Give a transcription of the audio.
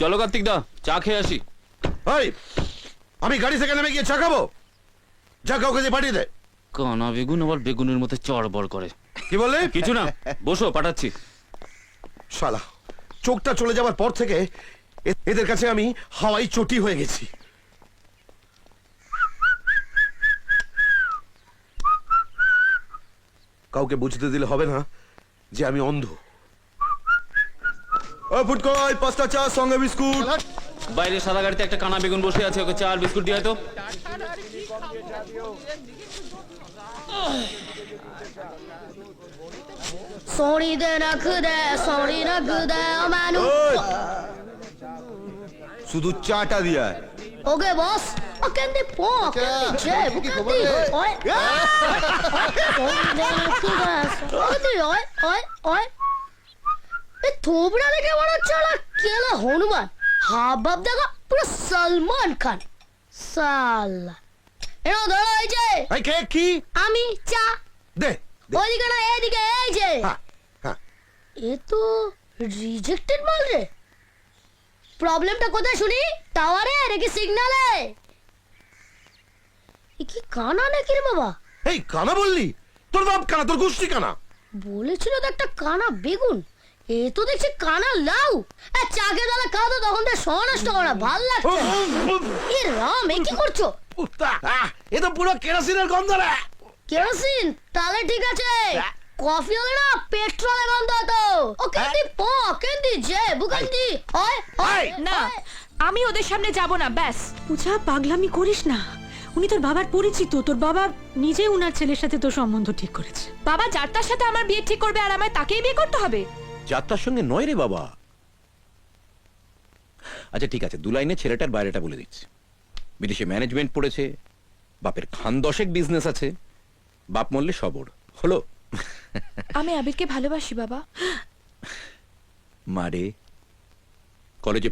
চলো কার্তিক দা চা খেয়ে আসি। ওই আমি গাড়ি থেকে নেমে গিয়ে চা খাব? যা কাউকে দিয়ে পাঠিয়ে দে। কানা বেগুন আবার বেগুনের মধ্যে চড়বড় করে। কি বললে? কিছু না বসো পাঠাচ্ছি। শালা চোখটা চলে যাওয়ার পর থেকে এদের কাছে আমি হাওয়াই চটি হয়ে গেছি। কাউকে বুঝতে দিলে হবে না যে আমি অন্ধ। ও ফুটকল পাঁচটা চা সঙ্গে বিস্কুট। বাইরে সাদা গাড়িতে একটা কানা বেগুন বসে আছে ওকে চার বিস্কুট দিয়ে তো। সরি দে রাখ দে সরি রাখ দে ও মানু। শুধু চাটা দিয়া ওকে বস কেন পো কেন জে বুকে ওই ওই। ওই ওই ওই থোবড়া দেখে মনে হচ্ছে না কেন হনুমান। হাব ভাব দেখো পুরো সালমান খান। সাল্লা। এরা এই যে এই কে কি? আমি চা। দে ওইদিকে না এদিকে এই যে। এ তো রিজেক্টেড মাল রে। প্রবলেমটা কোথায় শুনি? টাওয়ারে নাকি সিগন্যালে এ? কি কানা নাকি রে বাবা? এই কানা বললি? তোর বাপ কানা তোর গুষ্টি কানা। বলেছিল তো একটা কানা বেগুন। এ তো দেখছি কানা লাউ। এ চাকে দালা খাও তো তখন তো সনষ্ট করা ভালো লাগছে। এ রাম এ কি করছ? এ তো পুরো কেরোসিনের গন্ধ রে। কেরোসিন? তাহলে ঠিক আছে। কফি হলে না পেট্রোলে গন্ধ হতো। ও কেন্দি প কেন্দি যে বুকেন্দি। হয় হয় না আমি ওদের সামনে যাব না ব্যাস। পূজা পাগলামি করিস না। উনি তোর বাবার পরিচিত। তোর বাবা নিজে উনার ছেলের সাথে তোর সম্বন্ধ ঠিক করেছে। বাবা যার তার সাথে আমার বিয়ে ঠিক করবে আর আমায় তাকেই বিয়ে করতে হবে? যাত্রার সঙ্গে নয় রে বাবা। আচ্ছা ঠিক আছে দু লাইনে ছেলেটার বাইরেটা বলে দিচ্ছি। বিদেশে ম্যানেজমেন্ট পড়েছে বাপের খান দশেক বিজনেস আছে বাপ মরলে সবর। হলো? আমি আবিরকে ভালোবাসি বাবা। মারে কলেজে